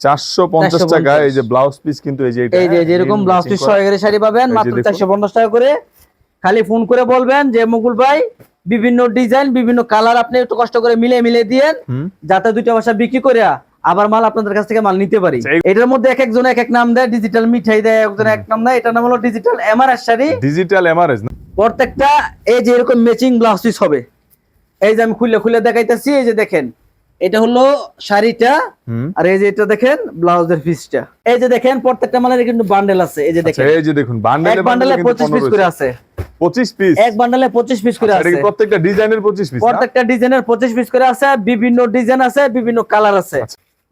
চারশো পঞ্চাশ 450 টাকা এই যে ব্লাউজ পিস কিন্তু এই যে এটা, এই যে যেরকম ব্লাউজ পিস করা। সহকারে শাড়ি পাবেন মাত্র দেখুন। চারশো পঞ্চাশ টাকা করে। খালি ফোন করে বলবেন যে মুকুল ভাই বিভিন্ন ডিজাইন বিভিন্ন কালার আপনি একটু কষ্ট করে মিলে মিলে দিয়েন যাতে দুইটা ভাষা বিক্রি করে আবার মাল আপনাদের কাছ থেকে মাল নিতে পারি। এটার মধ্যে এক একজন এক এক নাম দেয় ডিজিটাল মিঠাই দেয় একজন এক নাম দেয় এটার নাম হলো digital MRS sari. Digital MRS প্রত্যেকটা এই যে এরকম ম্যাচিং ব্লাউজ পিস হবে। এই যে আমি খুলে খুলে দেখাইতেছি এই যে দেখেন। এটা হলো শাড়িটা। আর এই যে এটা দেখেন ব্লাউজের পিসটা। এই যে দেখেন প্রত্যেকটা মালের কিন্তু বান্ডেল আছে। এই যে আচ্ছা দেখেন। এই যে দেখুন বান্ডেলে বান্ডেলে বান্ডেলে পঁচিশ পিস করে আছে। পঁচিশ পিস এক বান্ডেলে পঁচিশ পিস করে আছে। প্রত্যেকটা ডিজাইনের পঁচিশ পিস প্রত্যেকটা ডিজাইনের পঁচিশ পিস করে আছে বিভিন্ন ডিজাইন আছে বিভিন্ন কালার আছে।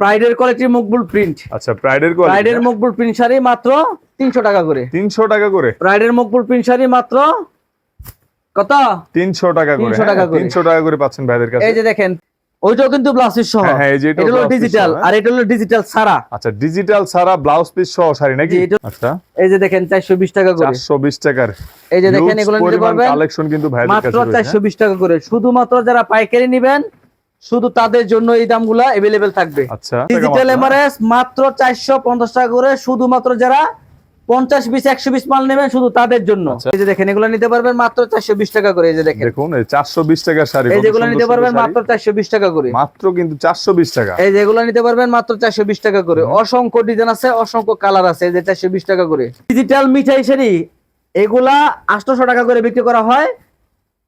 প্রাইডের কোয়ালিটি মকবুল প্রিন্ট আচ্ছা প্রাইডের কোয়ালিটি প্রাইডের মকবুল প্রিন্ট শাড়ি মাত্র তিনশো টাকা করে। তিনশো টাকা করে? প্রাইডের মকবুল প্রিন্ট শাড়ি মাত্র কত? তিনশো টাকা করে 300 টাকা করে। তিনশো টাকা করে পাচ্ছেন ভাইদের কাছে। এই যে দেখেন ওইটাও কিন্তু ব্লাউজ পিস সহ। হ্যাঁ, হ্যাঁ, যে এটা হলো ডিজিটাল। আর এটা হলো ডিজিটাল ছাড়া আচ্ছা ডিজিটাল ছাড়া ব্লাউজ পিস সহ শাড়ি নাকি? আচ্ছা। এই যে দেখেন চারশো বিশ টাকা করে। চারশো বিশ টাকার। এই যে দেখেন এগুলো নিতে পারবেন। কালেকশন কিন্তু ভাইদের মাত্র কাছে রয়েছে, হ্যাঁ? চারশো বিশ টাকা করে। শুধুমাত্র যারা পাইকারি নিবেন শুধু তাদের জন্য এই দামগুলা এভেলেবেল থাকবে। আচ্ছা ডিজিটাল এমআরএস মাত্র চারশো পঞ্চাশ টাকা করে। শুধুমাত্র যারা পঞ্চাশ বিশ একশো বিশ মাল নেবেন শুধু তাদের জন্য। আচ্ছা। এই যে দেখেন এগুলো নিতে পারবেন মাত্র চারশো বিশ টাকা করে এই যে দেখেন। বিশ টাকার শাড়ি এই যেগুলো নিতে পারবেন। মাত্র চারশো বিশ টাকা করে। মাত্র কিন্তু চারশো বিশ টাকা। এই যেগুলো নিতে পারবেন মাত্র চারশো বিশ টাকা করে। অসংখ্য ডিজাইন আছে অসংখ্য কালার আছে এই যে চারশো বিশ টাকা করে। ডিজিটাল মিঠাই শাড়ি এগুলা আটশোশো টাকা করে বিক্রি করা হয়।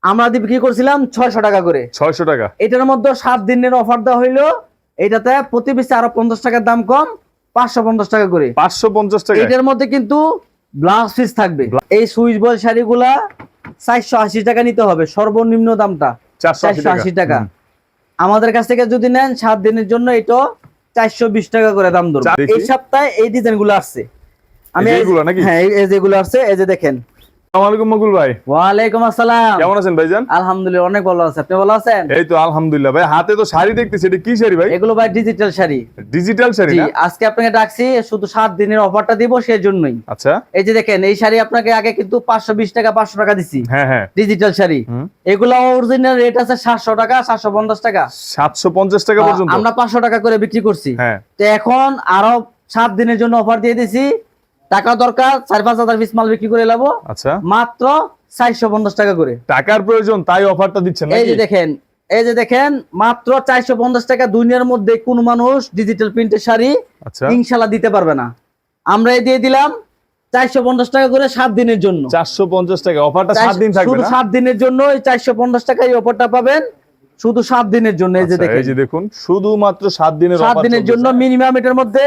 আমরা বিক্রি করছিলাম ছয়শো টাকা করে। ছয়শো টাকা। এটার মধ্যে সাত দিনের অফার দেওয়া হইল। এটাতে প্রতি পিসে আরও পঞ্চাশ টাকার দাম কম। পাঁচশো পঞ্চাশ টাকা করে। পাঁচশো পঞ্চাশ টাকা এটার মধ্যে কিন্তু ব্লাউজ পিস থাকবে। এই সুইচ বল শাড়িগুলা চারশো আশি টাকা নিতে হবে সর্বনিম্ন দামটা। চারশো আশি টাকা। আমাদের কাছ থেকে যদি নেন সাত দিনের জন্য এটা চারশো বিশ টাকা করে দাম ধরবে। এই সপ্তাহে এই ডিজাইনগুলো আসছে। আমি? হ্যাঁ এই যেগুলো আসছে এই যে দেখেন। আসসালামু মকুল ভাই। ওয়ালাইকুম আসসালাম। কেমন আছেন ভাইজান? আলহামদুলিল্লাহ অনেক ভালো আছে। আপনি ভালো আছেন? এই তো আলহামদুলিল্লাহ ভাই হাতে তো শাড়ি দেখতেছি এটা কি শাড়ি ভাই? এগুলো ভাই ডিজিটাল শাড়ি। ডিজিটাল শাড়ি না? আজকে আপনাকে ডাকছি শুধু সাত দিনের অফারটা দিব সেই জন্যই আচ্ছা। এই যে দেখেন এই শাড়ি আপনাকে আগে কিন্তু পাঁচশো বিশ টাকা পাঁচশো টাকা দিছি। হ্যাঁ হ্যাঁ। ডিজিটাল শাড়ি। এগুলো অরিজিনাল রেট আছে সাতশো টাকা সাতশো পঞ্চাশ টাকা। সাতশো পঞ্চাশ টাকা পর্যন্ত? আমরা পাঁচশো টাকা করে বিক্রি করছি। হ্যাঁ। তো এখন আরও সাত দিনের জন্য অফার দিয়ে দিছি। টাকা দরকার চার পাঁচ হাজার পিস মাল বিক্রি করে নেব আচ্ছা। মাত্র চারশো পঞ্চাশ টাকা করে। টাকার প্রয়োজন তাই অফারটা দিচ্ছেন এই যে দেখেন এই যে দেখেন মাত্র চারশো পঞ্চাশ টাকা দুনিয়ার মধ্যে কোন মানুষ ডিজিটাল প্রিন্টের শাড়ি আচ্ছা। ইনশাল্লাহ দিতে পারবে না। আমরা দিয়ে দিলাম চারশো পঞ্চাশ টাকা করে সাত দিনের জন্য। চারশো পঞ্চাশ টাকা অফারটা সাত দিন থাকবে শুধু সাত দিনের জন্য এই চারশো পঞ্চাশ টাকা এই অফারটা পাবেন। শুধু সাত দিনের জন্য এই যে আচ্ছা, দেখেন। এই যে দেখুন শুধুমাত্র সাত দিনের সাত দিনের জন্য মিনিমাম এটার মধ্যে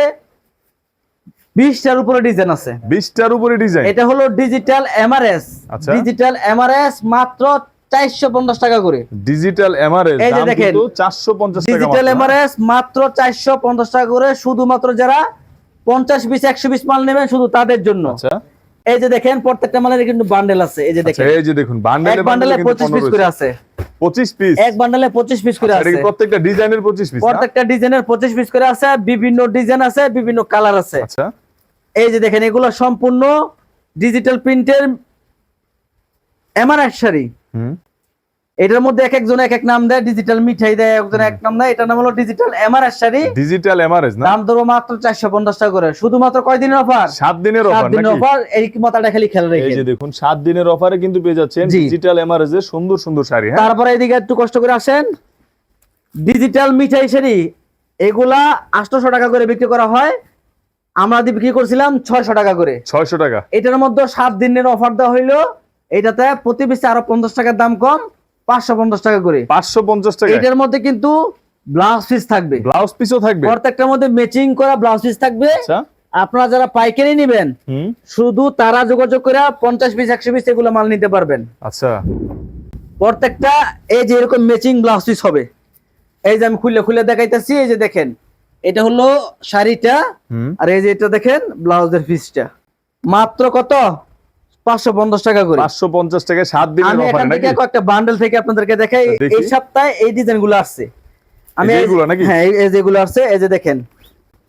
বিশটার উপরে ডিজাইন আছে। বিশটার উপরে ডিজাইন এটা হলো ডিজিটাল এমআরএস আচ্ছা। ডিজিটাল এমআরএস মাত্র চারশো পঞ্চাশ টাকা করে। ডিজিটাল এমআরএস এই যে দেখেন, চারশো পঞ্চাশ টাকা ডিজিটাল এমআরএস মাত্র চারশো পঞ্চাশ টাকা করে শুধুমাত্র যারা পঞ্চাশ বিশ একশো বিশ মাল নেবেন শুধু তাদের জন্য। আচ্ছা। এই যে দেখেন প্রত্যেকটা মালের কিন্তু বান্ডেল আছে। এই যে আচ্ছা, দেখেন এই যে দেখুন বান্ডেলে বান্ডেলে পঁচিশ পিস করে আছে পঁচিশ পিস এক বান্ডেলে পঁচিশ পিস করে আছে। প্রত্যেকটা ডিজাইনের পঁচিশ পিস প্রত্যেকটা ডিজাইনের পঁচিশ পিস করে আছে বিভিন্ন ডিজাইন আছে বিভিন্ন কালার আছে। আচ্ছা। এই যে দেখেন এগুলো সম্পূর্ণ ডিজিটাল প্রিন্টের এমআরএস শাড়ি এটার মধ্যে এক একজন এক এক নাম দেয় ডিজিটাল মিঠাই দেয় একজন এক নাম দেয়। এটার নাম হলো digital MRS sari digital MRS না? দাম ধরো মাত্র চারশো পঞ্চাশ টাকা করে। শুধুমাত্র কয় দিনের অফার সাত দিনের সাত অফার দিনের অফার এই মাথাটা খালি খেলে এই রেখে যে দেখুন সাত দিনের অফারে কিন্তু পেয়ে যাচ্ছেন ডিজিটাল এমআরএস এর সুন্দর সুন্দর শাড়ি হ্যাঁ? তারপরে এদিকে একটু কষ্ট করে আসেন। ডিজিটাল মিঠাই শাড়ি এগুলা আটশোশো টাকা করে বিক্রি করা হয়। আমরা বিক্রি করছিলাম ছয়শো টাকা করে। ছয়শো টাকা। এটার মধ্যে সাত দিনের অফার দেওয়া হইল। এটাতে প্রতি পিসে আরও পঞ্চাশ টাকার দাম কম পাঁচশো পঞ্চাশ টাকা করে। পাঁচশো পঞ্চাশ টাকা। এটার মধ্যে কিন্তু ব্লাউজ পিস থাকবে। ব্লাউজ পিসও থাকবে? প্রত্যেকটার মধ্যে ম্যাচিং করা ব্লাউজ পিস থাকবে। আচ্ছা। আপনারা যারা পাইকারি নেবেন শুধু তারা যোগাযোগ করে পঞ্চাশ পিস একশো পিস এগুলো মাল নিতে পারবেন। আচ্ছা। প্রত্যেকটা এই যে এরকম ম্যাচিং ব্লাউজ পিস হবে। এই যে আমি খুলে খুলে দেখাইতেছি এই যে দেখেন। এটা হলো শাড়িটা আর এই যে এটা দেখেন ব্লাউজের পিসটা। মাত্র কত? পাঁচশো পঞ্চাশ টাকা করে। পাঁচশো পঞ্চাশ টাকা সাত দিনের আমি এখান থেকে বান্ডেল থেকে আপনাদেরকে দেখাই। এই সপ্তাহে এই ডিজাইনগুলো আসছে। আমি এই যে নাকি? হ্যাঁ এই যেগুলো আসছে এই যে দেখেন।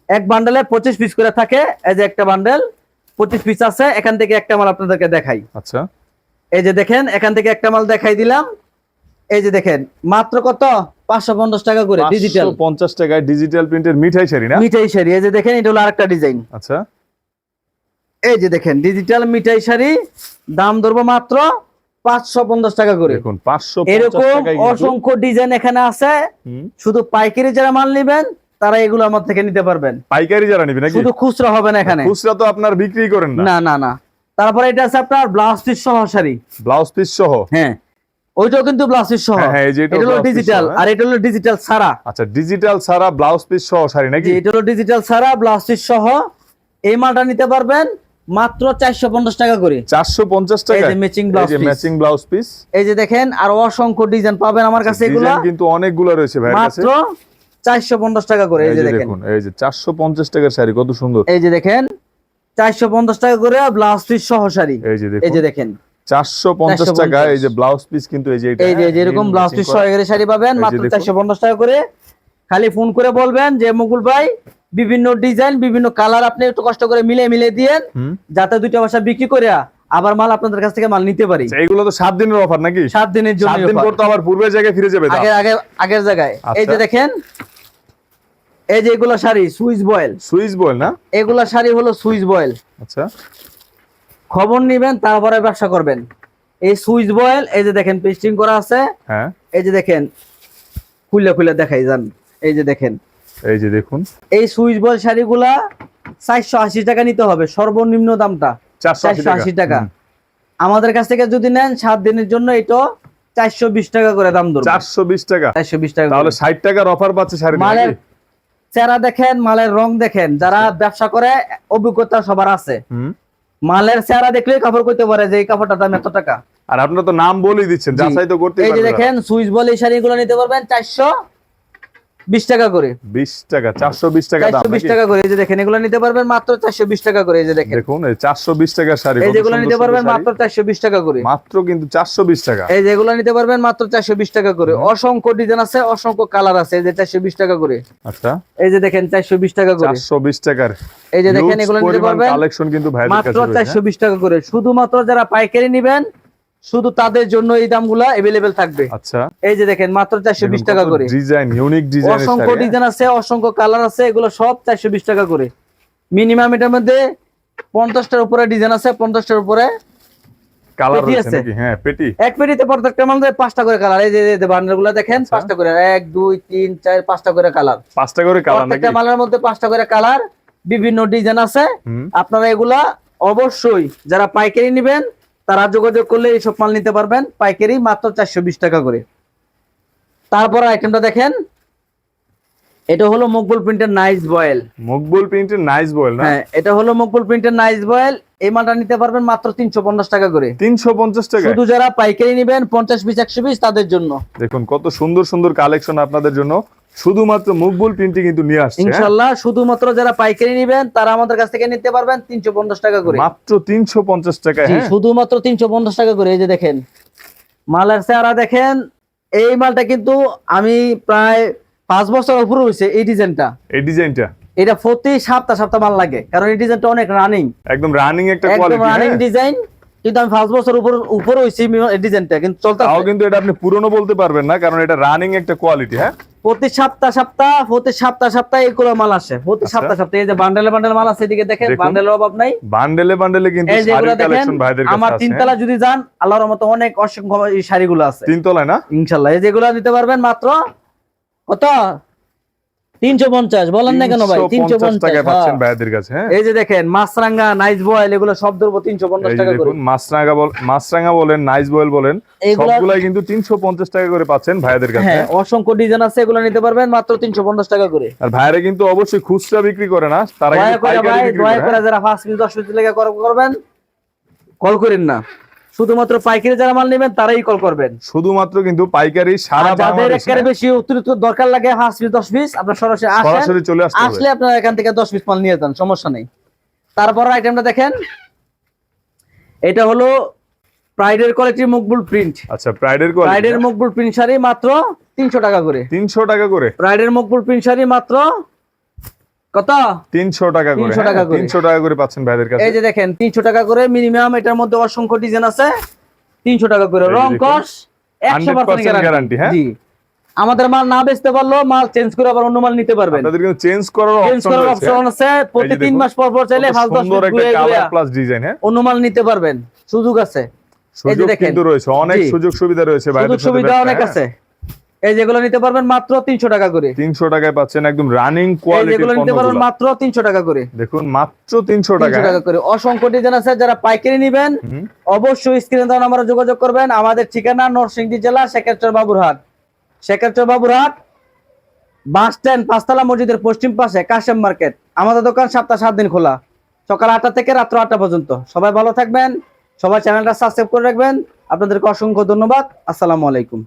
এক বান্ডেলে পঁচিশ পিস করে থাকে এই যে একটা বান্ডেল পঁচিশ পিস আছে এখান থেকে একটা মাল আপনাদেরকে দেখাই। আচ্ছা। এই যে দেখেন এখান থেকে একটা মাল দেখাই দিলাম। এই যে দেখেন মাত্র কত? পাঁচশো পঞ্চাশ টাকা করে ডিজিটাল পঞ্চাশ টাকায় ডিজিটাল প্রিন্টের মিঠাই শাড়ি না? মিঠাই শাড়ি এই যে দেখেন এটা হলো আরেকটা ডিজাইন আচ্ছা। এই যে দেখেন ডিজিটাল মিঠাই শাড়ি দাম ধরবো মাত্র পাঁচশো পঞ্চাশ টাকা করে। দেখুন পাঁচশো এরকম অসংখ্য ডিজাইন এখানে আছে। শুধু পাইকারি যারা মাল নেবেন তারা এগুলো আমার থেকে নিতে পারবেন। পাইকারি যারা নিবি নাকি? শুধু খুচরা হবে না এখানে। খুচরা তো আপনার বিক্রি করেন না। না না না। তারপরে এটা আছে আপনার ব্লাউজ পিস সহ শাড়ি। ব্লাউজ পিস সহ? হ্যাঁ। ওইটাও কিন্তু ব্লাউজ পিস সহ। হ্যাঁ, হ্যাঁ, এটা হলো ডিজিটাল। আর এটা হলো ডিজিটাল ছাড়া আচ্ছা ডিজিটাল ছাড়া ব্লাউজ পিস সহ শাড়ি নাকি? এটা হলো ডিজিটাল ছাড়া ব্লাউজ পিস সহ। এই মালটা নিতে পারবেন মাত্র চারশো পঞ্চাশ টাকা করে। চারশো পঞ্চাশ এই টাকা যে matching blouse piece। Matching blouse piece এই যে দেখেন আর অসংখ্য ডিজাইন পাবেন আমার কাছে এগুলা। কিন্তু অনেকগুলো রয়েছে কাছে। মাত্র চারশো পঞ্চাশ টাকা করে এই যে দেখেন। এই যে চারশো পঞ্চাশ টাকার শাড়ি কত সুন্দর। এই যে দেখেন চারশো পঞ্চাশ টাকা করে ব্লাউজ পিস সহ শাড়ি। এই যে এই যে দেখেন। 450 টাকা এই যে ব্লাউজ পিস কিন্তু এই যে এটা এই যে যেরকম ব্লাউজ পিস করা। শাড়ি পাবেন মাত্র দেখুন। চারশো পঞ্চাশ টাকা করে। খালি ফোন করে বলবেন যে মুকুল ভাই বিভিন্ন ডিজাইন বিভিন্ন কালার আপনি একটু কষ্ট করে মিলে মিলে দিয়েন যাতে দুইটা বাসা বিক্রি করে আবার মাল আপনাদের কাছ থেকে মাল নিতে পারি। আচ্ছা, এইগুলো তো সাত দিনের অফার নাকি? সাত দিনের জন্য সাত দিন পর তো আবার পূর্বের জায়গায় ফিরে যাবে। আগের আগে আগের জায়গায়। এই যে আচ্ছা। দেখেন এই যে এগুলো শাড়ি সুইচ বয়েল সুইচ বল না? এগুলা শাড়ি হলো সুইচ বয়েল আচ্ছা। খবর নিবেন তারপরে ব্যবসা করবেন। এই সুইচ বয়েল এই যে দেখেন পেস্টিং করা আছে হ্যাঁ। এই যে দেখেন খুলে খুলে দেখাই যান এই যে দেখেন। এই যে দেখুন। এই সুইচ বয়েল শাড়িগুলা চারশো আশি টাকা নিতে হবে সর্বনিম্ন দামটা চারশো চারশো আশি টাকা। আমাদের কাছ থেকে যদি নেন সাত দিনের জন্য এটা চারশো বিশ টাকা করে দাম ধরবে। চারশো বিশ টাকা। চারশো বিশ টাকা তাহলে ষাট টাকার অফার পাচ্ছে শাড়ি মালের চেহারা দেখেন মালের রং দেখেন যারা ব্যবসা করে অভিজ্ঞতা সবার আছে। মালের চেহারা দেখলে কাপড় করতে পারে যে এই কাপড়টার দাম এত টাকা আর আপনারা তো নাম বলেই দিচ্ছেন। যাচাই তো করতে এই যে দেখেন সুইচ বল এই শাড়িগুলো নিতে পারবেন চারশো বিশ টাকা করে বিশ টাকা চারশো বিশ টাকা চারশো বিশ? টাকা করে এই যে দেখেন এগুলো নিতে পারবেন মাত্র চারশো বিশ টাকা করে এই যে দেখেন দেখুন চারশো বিশ টাকার শাড়ি এই যেগুলো নিতে পারবেন মাত্র চারশো বিশ টাকা করে মাত্র কিন্তু চারশো বিশ টাকা এই যেগুলো নিতে পারবেন মাত্র চারশো বিশ টাকা করে অসংখ্য ডিজাইন আছে অসংখ্য কালার আছে এই যে চারশো বিশ টাকা করে আচ্ছা এই যে দেখেন চারশো বিশ টাকা করে চারশো বিশ টাকার এই যে দেখেন এগুলো নিতে পারবেন কালেকশন কিন্তু মাত্র চারশো বিশ টাকা করে শুধুমাত্র যারা পাইকারি নিবেন শুধু তাদের জন্য এই দামগুলা এভেলেবেল থাকবে। হ্যাঁ? আচ্ছা। এই যে দেখেন মাত্র চারশো বিশ টাকা করে। ডিজাইন ইউনিক ডিজাইন অসংখ্য ডিজাইন আছে অসংখ্য কালার আছে এগুলো সব চারশো বিশ টাকা করে। মিনিমাম এটার মধ্যে পঞ্চাশটার উপরে ডিজাইন আছে পঞ্চাশটার উপরে কালার আছে। হ্যাঁ পেটি। এক পেটিতে প্রত্যেকটা মাল পাঁচটা করে কালার এই যে বান্ডেলগুলো দেখেন আচ্ছা। পাঁচটা করে এক দুই তিন চার পাঁচটা করে কালার পাঁচটা করে কালার প্রত্যেকটা মালের মধ্যে পাঁচটা করে কালার বিভিন্ন ডিজাইন আছে। আপনারা এগুলা অবশ্যই যারা পাইকারি নেবেন তারা যোগাযোগ করলে এইসব মাল নিতে পারবেন পাইকারি মাত্র চারশো বিশ টাকা করে। তারপর আইটেমটা দেখেন। এটা হলো মকবুল প্রিন্টের নাইস বয়েল মকবুল প্রিন্টের নাইস বয়েল হ্যাঁ এটা হলো মকবুল প্রিন্টের নাইস বয়েল এই মালটা নিতে পারবেন মাত্র তিনশো পঞ্চাশ টাকা করে। তিনশো পঞ্চাশ টাকা শুধু যারা পাইকারি নেবেন পঞ্চাশ পিস একশো পিস তাদের জন্য। দেখুন কত সুন্দর সুন্দর কালেকশন আপনাদের জন্য। শুধুমাত্র মকবুল প্রিন্টে কিন্তু নিয়ে আসছে হ্যাঁ? ইনশাল্লাহ শুধুমাত্র যারা পাইকারি নেবেন তারা আমাদের কাছ থেকে নিতে পারবেন তিনশো পঞ্চাশ টাকা করে। মাত্র তিনশো পঞ্চাশ টাকা হ্যাঁ? শুধুমাত্র তিনশো পঞ্চাশ টাকা করে এই যে দেখেন। মাল মালের চেহারা দেখেন এই মালটা কিন্তু আমি প্রায় পাঁচ বছর উপরে হয়েছে এই ডিজাইনটা। এই ডিজাইনটা? এটা প্রতি সপ্তাহ সপ্তাহ মাল লাগে কারণ এই ডিজাইনটা অনেক রানিং একদম রানিং একটা কোয়ালিটি রানিং ডিজাইন কিন্তু আমি পাঁচ বছর উপর উপর এই ডিজাইনটা কিন্তু চলতে তাও কিন্তু এটা আপনি পুরনো বলতে পারবেন না কারণ এটা রানিং একটা কোয়ালিটি হ্যাঁ। প্রতি সপ্তাহ সপ্তাহ প্রতি সপ্তাহ সপ্তাহ এগুলো মাল আসে প্রতি আচ্ছা। সপ্তাহ সপ্তাহ এই যে বান্ডেলে বান্ডেল মাল আছে এদিকে দেখেন। বান্ডেলের অভাব নাই। বান্ডেলে বান্ডেলে কিন্তু দেখেন কালেকশন ভাইদের কাছে আমার আছে হ্যাঁ? তিনতলা যদি যান আল্লাহর মতো অনেক অসংখ্য এই শাড়িগুলো আছে। তিনতলায় না? ইনশাল্লাহ এই যেগুলো নিতে পারবেন মাত্র কত? তিনশো পঞ্চাশ বলেন না কেন ভাই? তিনশো 350 টাকায় পাচ্ছেন ভাইদের কাছে হ্যাঁ। এই যে দেখেন মাছরাঙ্গা নাইস বয়েল এগুলো সব ধরবো তিনশো পঞ্চাশ এই যে টাকা করে। দেখুন মাছরাঙা বল মাছরাঙা বলেন নাইস বয়েল বলেন সবগুলাই কিন্তু তিনশো পঞ্চাশ টাকা করে পাচ্ছেন ভাইদের কাছে হ্যাঁ অসংখ্য ডিজাইন আছে এগুলো নিতে পারবেন মাত্র তিনশো পঞ্চাশ টাকা করে। আর ভাইরা কিন্তু অবশ্যই খুচরা বিক্রি করে না তারা কিন্তু পাইকারি ভাই বিক্রি দয়া করে হ্যাঁ? যারা পাঁচ মিনিট দশ মিনিট লেগে করবেন কল করেন না। শুধুমাত্র পাইকারি যারা মাল নেবেন তারাই কল করবেন। শুধুমাত্র কিন্তু পাইকারি সারা যাদের একেবারে বেশি অতিরিক্ত দরকার লাগে পাঁচ পিস দশ পিস আপনার সরাসরি আসেন। সরাসরি চলে আসতে আসলে আপনারা এখান থেকে দশ পিস মাল নিয়ে যান সমস্যা নেই। তারপর আইটেমটা দেখেন। এটা হলো প্রাইডের কোয়ালিটি মকবুল প্রিন্ট আচ্ছা প্রাইডের প্রাইডের কোয়ালিটি মকবুল প্রিন্ট শাড়ি মাত্র তিনশো টাকা করে। তিনশো টাকা করে। প্রাইডের মকবুল প্রিন্ট শাড়ি মাত্র কত? তিনশো টাকা করে 300 টাকা করে। তিনশো টাকা করে পাচ্ছেন ভাইদের কাছে। এই যে দেখেন তিনশো টাকা করে মিনিমাম এটার মধ্যে অসংখ্য ডিজাইন আছে। তিনশো টাকা করে। রং কস 100% গ্যারান্টি হ্যাঁ? জি। আমাদের মাল না বেচতে পারল মাল চেঞ্জ করে আবার অন্য মাল নিতে পারবেন। আপনাদের কিন্তু চেঞ্জ করার চেঞ্জ অপশন করার অপশন আছে। প্রতি তিন মাস পর পর চাইলে কত পাঁচ দশ সুন্দর একটা কালার প্লাস ডিজাইন হ্যাঁ? অন্য মাল নিতে পারবেন। সুযোগ আছে। সুযোগ কিন্তু রয়েছে অনেক সুযোগ সুবিধা রয়েছে সুযোগ সুবিধা অনেক আছে। এই যেগুলো নিতে পারবেন মাত্র তিনশো টাকা করে। তিনশো টাকায় পাচ্ছেন একদম রানিং যেগুলো নিতে পারবেন মাত্র তিনশো টাকা করে। দেখুন মাত্র তিনশো টাকা তিনশো টাকা করে। অসংখ্য ডিজাইন আছে যারা পাইকারি নিবেন অবশ্যই স্ক্রিনে দেওয়া নাম্বারে যোগাযোগ করবেন। আমাদের ঠিকানা নরসিংদী জেলা শেখারচর বাবুরহাট। শেখারচর বাবুরহাট বাস স্ট্যান্ড পাঁচতলা মসজিদের পশ্চিম পাশে কাশেম মার্কেট। আমাদের দোকান সপ্তাহ সাত দিন খোলা। সকাল আটটা থেকে রাত্র আটটা পর্যন্ত। সবাই ভালো থাকবেন। সবাই চ্যানেলটা সাবস্ক্রাইব করে রাখবেন। আপনাদেরকে অসংখ্য ধন্যবাদ। আসসালামু আলাইকুম।